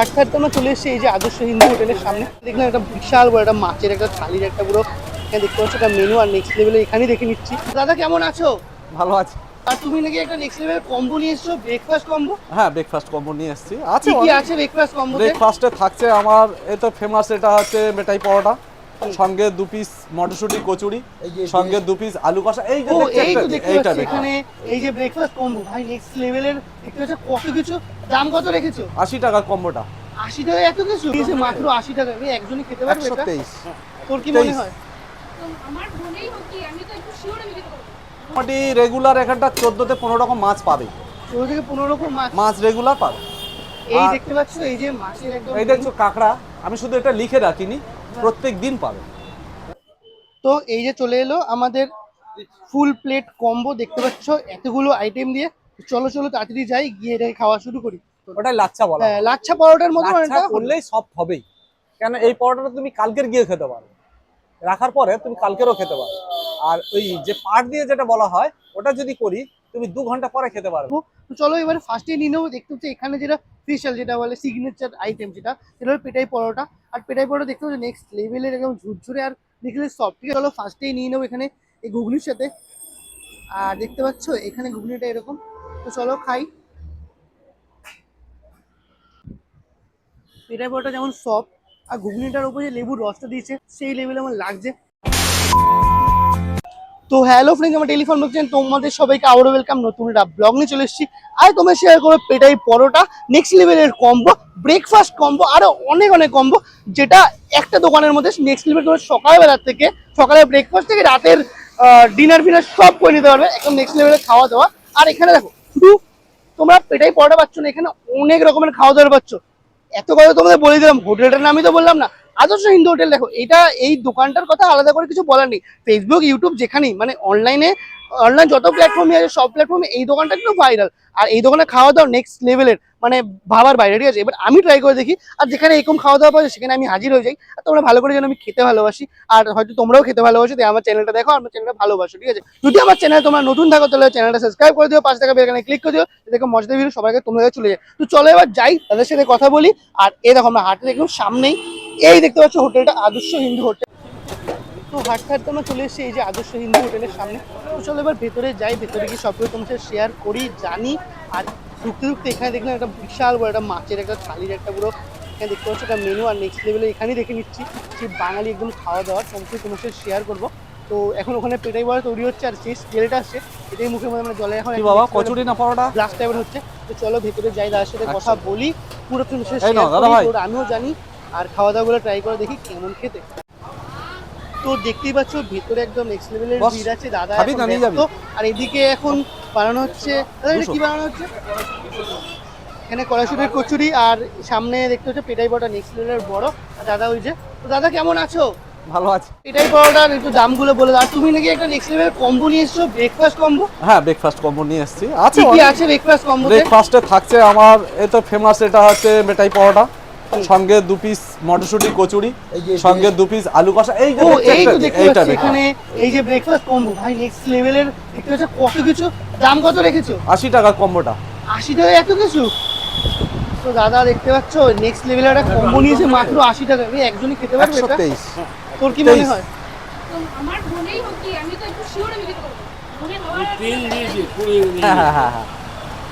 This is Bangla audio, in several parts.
আটটার আমরা চলে এসেছি এই যে আদর্শ হিন্দু হোটেলের সামনে। দেখলাম একটা বিশাল বড় একটা মাছের একটা থালির একটা পুরো এখানে দেখতে পাচ্ছ একটা মেনু আর নেক্সট লেভেলে এখানেই দেখে নিচ্ছি। দাদা কেমন আছো? ভালো আছি। আর তুমি নাকি একটা নেক্সট লেভেল কম্বো নিয়ে এসছো ব্রেকফাস্ট কম্বো হ্যাঁ ব্রেকফাস্ট কম্বো নিয়ে এসেছি। আছে কি কি আছে ব্রেকফাস্ট কম্বো ব্রেকফাস্টে থাকছে আমার এটা তো ফেমাস এটা হচ্ছে মেটাই পরোটা। সঙ্গে দু পিস মটরশুঁটি কচুরি সঙ্গে দু পিস আলু কষা এই যে এই তো দেখতে এইটা পাচ্ছি। এখানে এই যে ব্রেকফাস্ট কম্বো ভাই নেক্সট লেভেলের দেখতে পাচ্ছ কত কিছু? দাম কত রেখেছো? আশি টাকার কম্বোটা আশি টাকা এত কিছু? দিয়েছে মাত্র আশি টাকা আমি একজনই খেতে পারবে এটা? তেইশ। তোর কি মনে হয়? আমার মনেই হচ্ছে আমি তো একটু শিওর আমি খেতে পারব। মোটামুটি রেগুলার এখানটা চোদ্দোতে পনেরো রকম মাছ পাবে। ষোলো থেকে পনেরো রকম মাছ। মাছ রেগুলার পাবে। এই দেখতে পাচ্ছ এই যে মাছের একদম এই দেখছ কাঁকড়া। আমি শুধু এটা লিখে রাখিনি। প্রত্যেক দিন পাবে। তো এই যে চলে এলো আমাদের ফুল প্লেট কম্বো দেখতে পাচ্ছ? এতগুলো আইটেম দিয়ে। চলো চলো তাড়াতাড়ি যাই গিয়ে এটাকে খাওয়া শুরু করি। ওটাই লাচ্ছা বলা হ্যাঁ, লাচ্ছা পরোটার মতো এটা করলেই সব হবেই। কেন এই পরোটাটা তুমি কালকের গিয়ে খেতে পারো। রাখার পরে তুমি কালকেরও খেতে পারো। আর ওই যে পাট দিয়ে যেটা বলা হয় ওটা যদি করি তুমি দু ঘণ্টা পরে খেতে পারবে তো চলো এবারে ফার্স্টে নিয়ে নেব, দেখতে হচ্ছে এখানে যেটা স্পেশাল যেটা বলে সিগনেচার আইটেম যেটা, সেটা হলো পেটাই পরোটা। আর পেটাই পরোটা দেখতে হচ্ছে নেক্সট লেভেলের একদম ঝুরঝুরে আর দেখলে সব চলো ফার্স্টেই নিয়ে নেব এখানে এই ঘুগনির সাথে। আর দেখতে পাচ্ছ এখানে ঘুগনিটা এরকম। তো চলো খাই। পেটাই পরোটা যেমন সফট আর ঘুগনিটার উপরে যে লেবুর রসটা দিয়েছে, সেই লেভেলে আমার লাগছে। তো হ্যালো ফ্রেন্ডস আমার টেলিফোন বলছেন তোমাদের সবাইকে আবারও ওয়েলকাম নতুন একটা ব্লগ নিয়ে চলে এসেছি। আর তোমরা শেয়ার করো পেটাই পরোটা নেক্সট লেভেলের কম্বো ব্রেকফাস্ট কম্বো আরও অনেক অনেক কম্বো যেটা একটা দোকানের মধ্যে নেক্সট লেভেল তোমার সকালবেলার থেকে, সকালের ব্রেকফাস্ট থেকে রাতের ডিনার ফিনার সব করে নিতে পারবে, একদম নেক্সট লেভেলের খাওয়া দাওয়া। আর এখানে দেখো, শুধু তোমরা পেটাই পরোটা পাচ্ছ না, এখানে অনেক রকমের খাওয়া দাওয়া পাচ্ছ। এত কথা তোমাদের বলে দিলাম, হোটেলটার নামই তো বললাম না আদর্শ হিন্দু হোটেল, দেখো, এটা এই দোকানটার কথা আলাদা করে কিছু বলার নেই। ফেসবুক ইউটিউব যেখানেই মানে অনলাইনে অনলাইন যত প্ল্যাটফর্মই আছে, সব প্ল্যাটফর্মে এই দোকানটা কিন্তু ভাইরাল আর এই দোকানে খাওয়া দাওয়া নেক্সট লেভেলের মানে ভাবার বাইরে, ঠিক আছে? এবার আমি ট্রাই করে দেখি, আর যেখানে এরকম খাওয়া দাওয়া পাওয়া সেখানে আমি হাজির হয়ে যাই। আর তোমরা ভালো করে যেন আমি খেতে ভালোবাসি, আর হয়তো তোমরাও খেতে ভালোবাসো, তাই আমার চ্যানেলটা দেখো আমার চ্যানেলটা ভালোবাসো, ঠিক আছে? যদি আমার চ্যানেল তোমরা নতুন থাকো, তাহলে চ্যানেলটা সাবস্ক্রাইব করে দিও, পাশে থাকা বেলকানে ক্লিক করে দিও দেখো মজাদার ভিডিও আগে তোমরা চলে যায়। তো চলো এবার যাই, তাদের সাথে কথা বলি, আর এই দেখো, আমরা হাটে দেখুন সামনেই এই দেখতে পাচ্ছ হোটেলটা আদর্শ হিন্দু হোটেল। তো হাঁটতে হাঁটতে আমরা চলে এসেছি এই যে আদর্শ হিন্দু হোটেলের সামনে। তো চলো এবার ভেতরে যাই ভেতরে গিয়ে সব কিছু তোমার শেয়ার করি জানি। আর ঢুকতে ঢুকতে এখানে দেখলাম একটা বিশাল বড় একটা মাছের একটা থালির একটা পুরো এখানে দেখতে পাচ্ছ একটা মেনু আর নেক্সট লেভেলে এখানেই দেখে নিচ্ছি যে বাঙালি একদম খাওয়া দাওয়ার সমস্ত তোমার সাথে শেয়ার করব। তো এখন ওখানে পেটাই বড়া তৈরি হচ্ছে আর শেষ জেলটা আসছে এটাই মুখে মধ্যে মানে জলে এখন বাবা কচুরি না পরোটা? গ্লাস টাইপের হচ্ছে। তো চলো ভেতরে যাই দাদার সাথে কথা আচ্ছা। বলি পুরো তুমি। আমিও জানি। আর খাওয়া দাওয়াগুলো ট্রাই করে দেখি কেমন খেতে। তো দেখতেই পাচ্ছ ভিতরে একদম নেক্সট লেভেলের ভিড় আছে দাদা। যাবি? আর এদিকে এখন বানানো হচ্ছে দাদা এটা কি বানানো হচ্ছে? এখানে কড়াইশুটির কচুরি আর সামনে দেখতে হচ্ছে পেটাই বড়া নেক্সট লেভেলের বড়। আর দাদা ওই যে তো দাদা কেমন আছো? ভালো আছে। পেটাই বড়টার একটু দামগুলো বলে দাও। আর তুমি নাকি একটা নেক্সট লেভেলের কম্বো নিয়ে এসছো ব্রেকফাস্ট কম্বো হ্যাঁ ব্রেকফাস্ট কম্বো নিয়ে এসেছি। আছে কি আছে ব্রেকফাস্ট কম্বোতে ব্রেকফাস্টে থাকছে আমার এ তো ফেমাস এটা হচ্ছে মেটাই পরোটা। সঙ্গে দু পিস মটরশুঁটি কচুরি সঙ্গে দু পিস আলু কষা এই যে এই তো দেখতে এইটা পাচ্ছি এখানে এই যে ব্রেকফাস্ট কম্বো ভাই নেক্সট লেভেলের দেখতে পাচ্ছ কত কিছু দাম কত রেখেছো? আশি টাকার কম্বোটা আশি টাকা এত কিছু? তো দাদা দেখতে পাচ্ছ নেক্সট লেভেলের একটা কম্বো নিয়েছে মাত্র আশি টাকা। আমি একজনই খেতে পারবে এটা? তেইশ। তোর কি মনে হয়? আমার মনেই হচ্ছে আমি তো একটু শিওর আমি খেতে পারব। মনে হয় হ্যাঁ হ্যাঁ হ্যাঁ হ্যাঁ।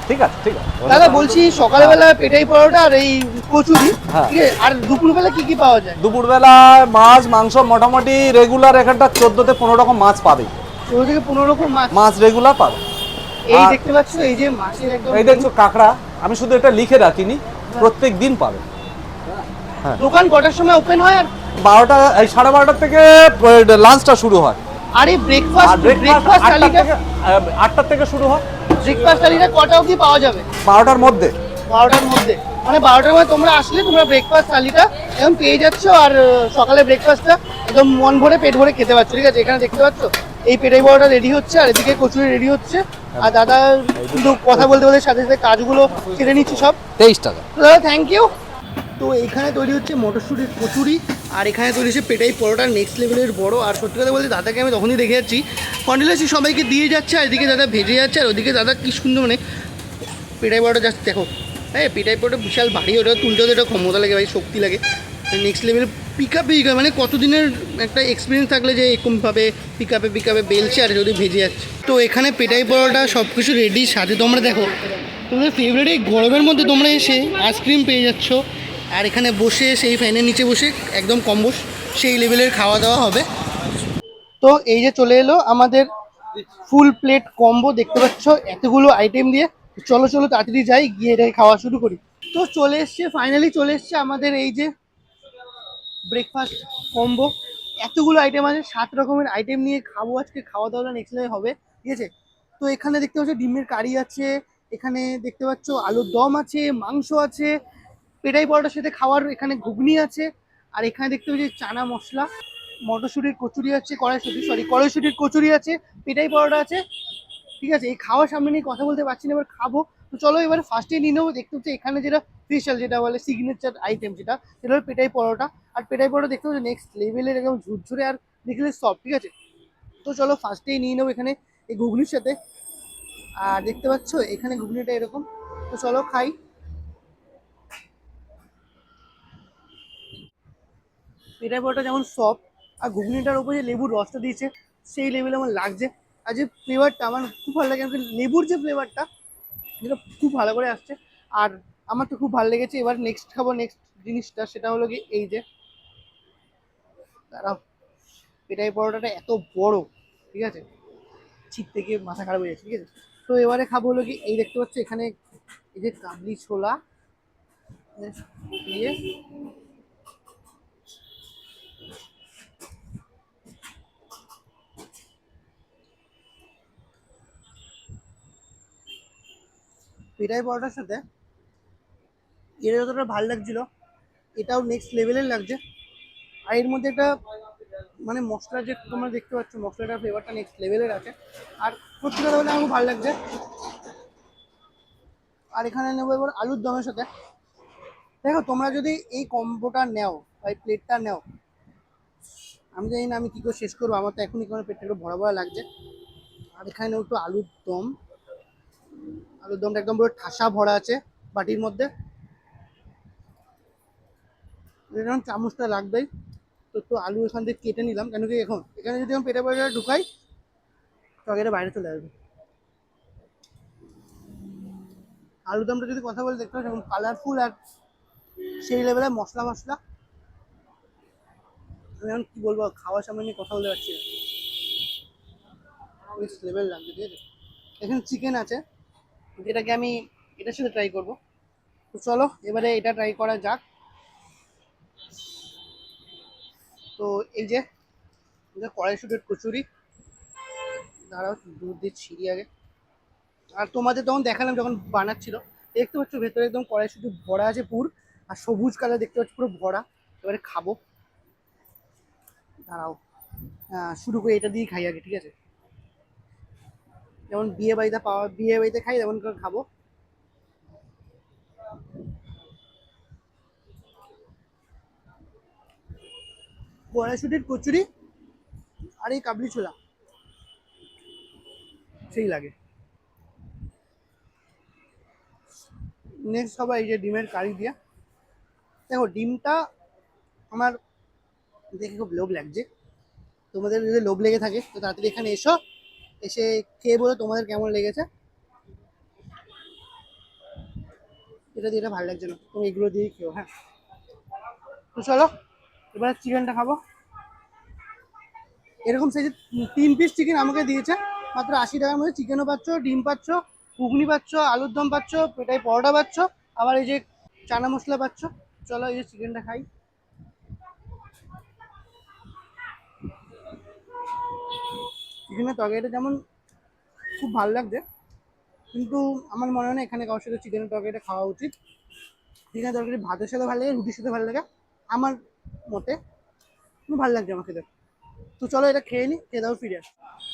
ঠিক আছে ঠিক আছে। দাদা বলছি সকালবেলা পেটাই পরোটা আর এই কচুরি হ্যাঁ। ঠিক আছে? আর দুপুরবেলা কি কি পাওয়া যায়? দুপুরবেলায় মাছ মাংস মোটামুটি রেগুলার এখানটা চোদ্দোতে পনেরো রকম মাছ পাবে। ষোলো থেকে পনেরো রকম মাছ? মাছ রেগুলার পাবে। এই দেখতে পাচ্ছ এই যে মাছের একদম এই দেখছ কাঁকড়া আমি শুধু এটা লিখে রাখিনি প্রত্যেক দিন পাবে। দোকান কটার সময় ওপেন হয় আর বারোটা এই সাড়ে বারোটার থেকে লাঞ্চটা শুরু হয়। আর ব্রেকফাস্ট ব্রেকফাস্ট থেকে আটটার থেকে শুরু হয়। ব্রেকফাস্ট তালিকা কটা অবধি পাওয়া যাবে? বারোটার মধ্যে। বারোটার মধ্যে। মানে বারোটার মধ্যে তোমরা আসলে তোমরা ব্রেকফাস্ট তালিকা একদম পেয়ে যাচ্ছ আর সকালে ব্রেকফাস্টটা একদম মন ভরে পেট ভরে খেতে পারছ ঠিক আছে? এখানে দেখতে পাচ্ছ? এই পেটাই বড়টা রেডি হচ্ছে আর এদিকে কচুরি রেডি হচ্ছে। আর দাদা কিন্তু কথা বলতে বলতে সাথে সাথে কাজগুলো কেটে নিচ্ছে সব। তেইশ টাকা। দাদা থ্যাংক ইউ তো এখানে তৈরি হচ্ছে মটরশুঁটির কচুরি, আর এখানে তৈরি হচ্ছে পেটাই পরোটা নেক্সট লেভেলের বড়। আর সত্যি কথা বলতে দাদাকে আমি তখনই দেখে যাচ্ছি। কন্টিনিউসলি সবাইকে দিয়ে যাচ্ছে, আর এদিকে দাদা ভেজে যাচ্ছে, আর ওদিকে দাদা কি সুন্দর মানে পেটাই পরোটা জাস্ট দেখো। হ্যাঁ পেটাই পরোটা বিশাল ভারী, ওটা তুলতে একটা ক্ষমতা লাগে, ভাই, শক্তি লাগে। নেক্সট লেভেল পিক আপে মানে কতদিনের একটা এক্সপিরিয়েন্স থাকলে যে এরকমভাবে পিক আপে পিক আপে বেলছে আর যদি ভেজে যাচ্ছে। তো এখানে পেটাই পরোটা সব কিছু রেডি সাথে তোমরা দেখো, তোমাদের ফেভারিট এই গরমের মধ্যে তোমরা এসে আইসক্রিম পেয়ে যাচ্ছ। আর এখানে বসে, সেই ফ্যানের নিচে বসে একদম কম্বস সেই লেভেলের খাওয়া দাওয়া হবে। তো এই যে চলে এলো আমাদের ফুল প্লেট কম্বো দেখতে পাচ্ছ? এতগুলো আইটেম দিয়ে। চলো চলো, তাড়াতাড়ি যাই, গিয়ে এটাকে খাওয়া শুরু করি। তো চলে এসছে ফাইনালি চলে এসছে আমাদের এই যে ব্রেকফাস্ট কম্বো এতগুলো আইটেম আছে, সাত রকমের আইটেম নিয়ে খাব আজকে খাওয়া দাওয়া নেক্সট হবে, ঠিক আছে? তো এখানে দেখতে পাচ্ছ, ডিমের কারি আছে, এখানে দেখতে পাচ্ছ, আলুর দম আছে, মাংস আছে পেটাই পরোটার সাথে খাওয়ার এখানে ঘুগনি আছে, আর এখানে দেখতে পাচ্ছি চানা মশলা, মটরশুঁটির কচুরি আছে, কড়াইশুঁটি সরি কড়াইশুঁটির কচুরি আছে, পেটাই পরোটা আছে, ঠিক আছে, এই খাওয়ার সামনে নিয়ে কথা বলতে পারছি না, এবার খাব। তো চলো এবার ফার্স্টে নিয়ে নেব, দেখতে হচ্ছে এখানে যেটা স্পেশাল যেটা বলে সিগনেচার আইটেম যেটা, সেটা হলো পেটাই পরোটা। আর পেটাই পরোটা দেখতে হচ্ছে নেক্সট লেভেলের একদম ঝুরঝুরে আর দেখলে সব ঠিক আছে? তো চলো ফার্স্টেই নিয়ে নেব এখানে এই ঘুগনির সাথে। আর দেখতে পাচ্ছ এখানে ঘুগনিটা এরকম। তো চলো খাই। পেটাই পরোটা যেমন সফট আর ঘুগনিটার উপরে যে লেবুর রসটা দিয়েছে, সেই লেভেলে আমার লাগছে। আর যে ফ্লেভারটা আমার খুব ভালো লাগে লেবুর যে ফ্লেভারটা যেটা খুব ভালো করে আসছে। আর আমার তো খুব ভালো লেগেছে। এবার নেক্সট খাব নেক্সট জিনিসটা, সেটা হলো কি এই যে, দাঁড়াও পেটাই পরোটাটা এত বড়, ঠিক আছে? ছিট থেকে মাথা খারাপ হয়ে যাচ্ছে, ঠিক আছে? তো এবারে খাব হলো কি এই দেখতে পাচ্ছ এখানে এই যে কাবলি ছোলা দিয়ে পেটাই পরোটার সাথে এটা যতটা ভালো লাগছিল, এটাও নেক্সট লেভেলের লাগছে। আর এর মধ্যে একটা মানে মশলা যে তোমরা দেখতে পাচ্ছ, মশলাটার ফ্লেভারটা নেক্সট লেভেলের আছে। আর সত্যি কথা বলে আমার ভালো লাগছে। আর এখানে নেব এবার আলুর দমের সাথে। দেখো, তোমরা যদি এই কম্বোটা নেও, বা এই প্লেটটা নেও, আমি জানি না আমি কী করে শেষ করব, আমার তো এখনই কোনো পেটটা একটু ভরা ভরা লাগছে। আর এখানে একটু আলুর দম। আলুর দমটা একদম পুরো ঠাসা ভরা আছে বাটির মধ্যে। এরকম চামচটা লাগবেই তো একটু আলু এখান থেকে কেটে নিলাম, কেন কি এখন এখানে যদি আমি পেটে পয়সা ঢুকাই তরকারিটা বাইরে চলে আসবে। আলুর দমটা যদি কথা বলে দেখতে পাচ্ছি এখন কালারফুল আর সেই লেভেলের মশলা মশলা। আমি এখন কি বলব, খাওয়ার সামনে নিয়ে কথা বলতে পারছি লেভেল লাগবে, ঠিক আছে? এখানে চিকেন আছে। যেটাকে আমি এটার সাথে ট্রাই করব। তো চলো, এবারে এটা ট্রাই করা যাক। তো এই যে কড়াইশুটির কচুরি। দাঁড়াও, দুধ দিয়ে ছিঁড়ি আগে। আর তোমাদের তখন দেখালাম যখন বানাচ্ছিল। দেখতে পাচ্ছ ভেতরে একদম কড়াইশুটি ভরা আছে পুর, আর সবুজ কালার দেখতে পাচ্ছ পুরো ভরা। এবারে খাব। দাঁড়াও। শুরু করে এটা দিয়েই খাই আগে, ঠিক আছে? যেমন বিয়ে বাড়িতে পাওয়া, বিয়ে বাড়িতে খাই তেমন করে খাব। কড়াইশুটির কচুরি আর এই কাবলি ছোলা। সেই লাগে। নেক্সট সবাই এই যে ডিমের কারি দিয়া। দেখো, ডিমটা আমার দেখে খুব লোভ লাগছে। তোমাদের যদি লোভ লেগে থাকে, তো তাড়াতাড়ি এখানে এসো। এসে খেয়ে বলো তোমাদের কেমন লেগেছে। এটা দিয়ে ভালো লাগছে না। তুমি এগুলো দিয়েই খেও হ্যাঁ। তো চলো, এবার চিকেনটা খাব। এরকম সাইজে তিন পিস চিকেন আমাকে দিয়েছে। মাত্র আশি টাকার মধ্যে চিকেনও পাচ্ছ, ডিম পাচ্ছ, ঘুগনি পাচ্ছ, আলুর দম পাচ্ছ পেটাই পরোটা পাচ্ছ, আবার এই যে চানা মশলা পাচ্ছ। চলো এই যে চিকেনটা খাই। চিকেনের তরকারিটা যেমন খুব ভালো লাগছে, কিন্তু আমার মনে হয় না এখানে কারোর সাথে চিকেনের তরকারিটা খাওয়া উচিত। চিকেনের তরকারি ভাতের সাথে ভালো লাগে, রুটির সাথে ভালো লাগে, আমার মতে। ভালো লাগছে আমার খেতে। তো চলো এটা খেয়ে নিই খেয়ে দাও, ফিরে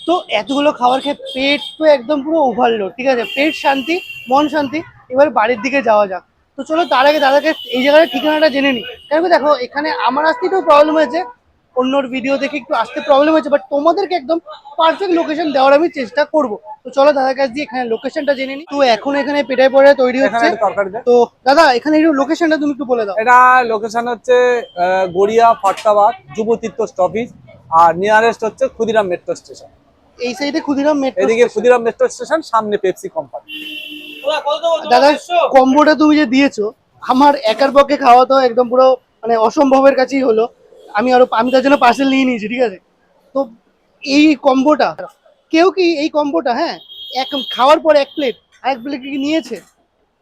তো এতগুলো খাবার খেয়ে পেট তো একদম পুরো ওভারলোড ঠিক আছে? পেট শান্তি, মন শান্তি, এবার বাড়ির দিকে যাওয়া যাক। তো চলো তার আগে দাদাকে এই জায়গার ঠিকানাটা জেনে নিই কেন দেখো, এখানে আমার আসতে একটু প্রবলেম হয়েছে। অন্যর ভিডিও দেখে একটু আসতে প্রবলেম হয়েছে বাট তোমাদেরকে একদম পারফেক্ট লোকেশন দেওয়ার আমি চেষ্টা করব। তো চলো দাদার কাছ দিয়ে এখানে লোকেশনটা জেনে নিই তো এখন এখানে পেটাই পড়ে তৈরি হচ্ছে। তো দাদা এখানে একটু লোকেশনটা তুমি একটু বলে দাও। এটা লোকেশন হচ্ছে আহ, গড়িয়া ফটকাবাদ যুব তীর্থ স্টপেজ আর নিয়ারেস্ট হচ্ছে ক্ষুদিরাম মেট্রো স্টেশন এই সাইডে ক্ষুদিরাম মেট্রো এদিকে ক্ষুদিরাম মেট্রো স্টেশন সামনে পেপসি কোম্পানি দাদা কম্বোটা তুমি যে দিয়েছ আমার একার পক্ষে খাওয়া তো একদম পুরো মানে অসম্ভবের কাছেই হলো। আমি আরও আমি তার জন্য পার্সেল নিয়ে নিয়েছি ঠিক আছে? তো এই কম্বোটা কেউ কি এই কম্বোটা হ্যাঁ? এক খাওয়ার পর এক প্লেট এক প্লেট কি নিয়েছে?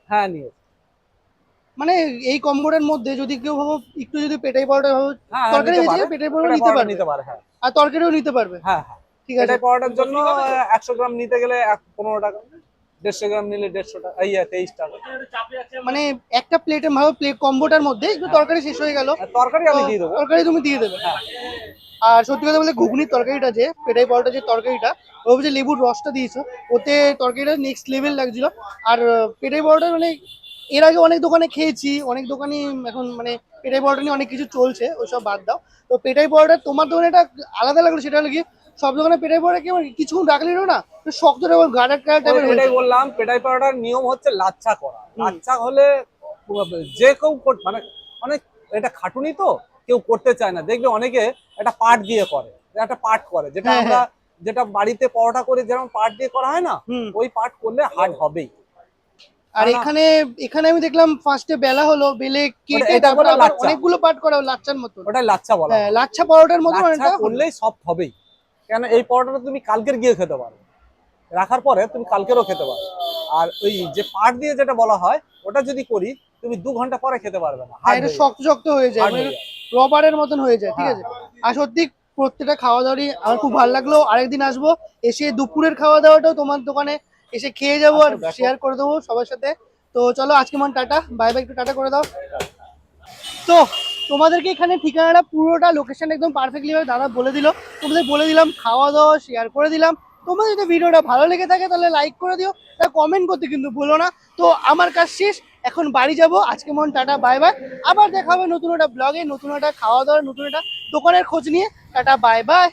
হ্যাঁ নিয়ে মানে এই কম্বোটার মধ্যে যদি কেউ ভাবো একটু যদি পেটাই পাউডার ভাবো হ্যাঁ হ্যাঁ, তরকারি ভেজে পেটাই পাউডার এটা নিতে পারবে। নিতে পারে হ্যাঁ। আর তরকারিও নিতে পারবে। হ্যাঁ হ্যাঁ। ঠিক আছে। পাওয়াটার জন্য একশো গ্রাম নিতে গেলে এক পনেরো টাকা। দেড়শো গ্রাম নিলে দেড়শো টাকা এই তেইশ টাকা। মানে একটা প্লেটে ভাবো প্লেট কম্বোটার মধ্যে একটু তরকারি শেষ হয়ে গেল। তরকারি আমি দিয়ে দেবো। তরকারি তুমি দিয়ে দেবে। আর সত্যি কথা বলতে ঘুগনির তরকারিটা যে পেটাই পরোটা যে তরকারিটা ও যে লেবুর রসটা দিয়েছ ওতে তরকারিটা নেক্সট লেভেল লাগছিল। আর পেটাই পরোটা মানে এর আগে অনেক দোকানে খেয়েছি অনেক দোকানে এখন মানে পেটাই পরোটা নিয়ে অনেক কিছু চলছে ওইসব বাদ দাও। তো পেটাই পরোটা তোমার দোকানে এটা আলাদা লাগল সেটা হলো কি সব দোকানে পেটাই পরোটা কেমন কিছুক্ষণ রাখলেও না শক্ত গাডার গাডার টাইপের হয়ে এটাই বললাম পেটাই নিয়ম হচ্ছে লাচ্ছা করা। লাচ্ছা হলে যে কেউ মানে অনেক এটা খাটুনি তো কেউ করতে চায় না। দেখবে অনেকে একটা পাট দিয়ে করে একটা পাট করে যেটা হ্যাঁ, আমরা যেটা বাড়িতে পরোটা করে পাট দিয়ে করা হয় না ওই পাট করলে হার্ড হবেই। আর। এখানে এখানে আমি দেখলাম ফার্স্টে বেলা হলো বেলে কেটে এটা আবার অনেকগুলো পাট করা হলো লাচ্চার মতন। ওটাই লাচ্ছা বলা হ্যাঁ লাচ্ছা পরোটার অনেকটা করলেই সফট হবেই। কেন এই পরোটাটা তুমি কালকের গিয়ে খেতে পারো। রাখার পরে তুমি কালকেরও খেতে পারো। আর ওই যে পাট দিয়ে যেটা বলা হয় ওটা যদি করি তুমি দু ঘণ্টা পরে খেতে পারবে না। হ্যাঁ, এটা শক্ত শক্ত হয়ে যায় মানে হয়ে যাবে। রবারের মতন হয়ে যায় ঠিক হ্যাঁ। আছে? আর সত্যি প্রত্যেকটা খাওয়া দাওয়ারই আমার খুব ভালো লাগল। আরেকদিন আসব এসে দুপুরের খাওয়া দাওয়াটাও তোমার দোকানে এসে খেয়ে যাব আর আচ্ছা, শেয়ার করে দেবো সবার সাথে। তো চলো আজকে মন টাটা। বাই বাই একটু টাটা করে দাও। তো তোমাদেরকে এখানে ঠিকানাটা পুরোটা লোকেশন একদম পারফেক্টলি ভাবে দাদা বলে দিল। তোমাদের বলে দিলাম খাওয়া দাওয়া শেয়ার করে দিলাম। তোমাদের যদি ভিডিওটা ভালো লেগে থাকে তাহলে লাইক করে দিও তা কমেন্ট করতে কিন্তু ভুলো না। তো আমার কাজ শেষ, এখন বাড়ি যাব। আজকে মন টাটা বাই বাই আবার দেখা হবে নতুন একটা ব্লগে নতুন একটা খাওয়া দাওয়া নতুন একটা দোকানের খোঁজ নিয়ে। Tata bye by